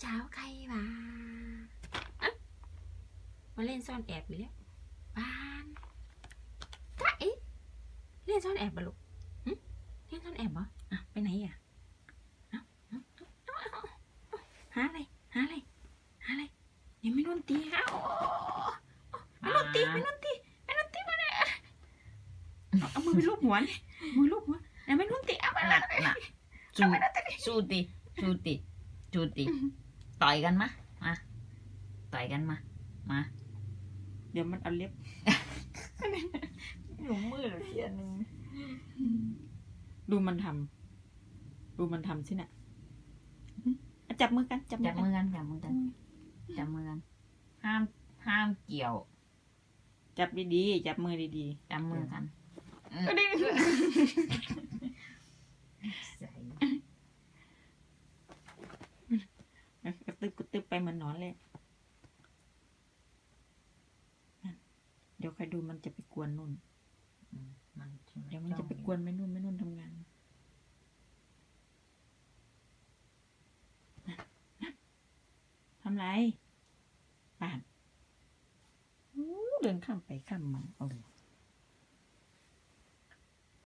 เช้าใครวะมาเล่นซ่อนแอบอีกแล้วบ้านจ้าเอ๊เล่นซ่อนแอบปะลูกเล่นซ่อนแอบเหอะไปไหนอะหาอะไรหาอะไรหาอะไรยังไม่นุ่นตีค่ะไม่นุ่นตีไม่นุ่นตีไม่นุ่นตีมาเลยเอามือไปลูบหัวมือลูบหัวยังไม่นุ่นตีเอามาละสู้สู้ตีสู้ตีสู้ตี ต่อยกันมะมาต่อยกันมา มา เดี๋ยวมันเอาเล็บหนูมือเหลือเทียนนึงดูมันทำดูมันทำสิน่ะอะจับมือกัน จับมืจัอบกันมือกันจับมือกันจับมือกัน ห้ามห้ามเกี่ยวจับดีๆ จับมือดีจับมือกัน ๆก็ได้ ใส่ กระตึบกระตึบไป เหมือนหนอนเลยนั่นเดี๋ยวใครดูมันจะไปกวนนุ่นอืมมันเดี๋ยวมันจะไปกวนแม่นุ่นแม่นุ่นทำงานนั่นนั่นทำไรป่านอู้เดินข้ามไปข้ามมาเอาเลย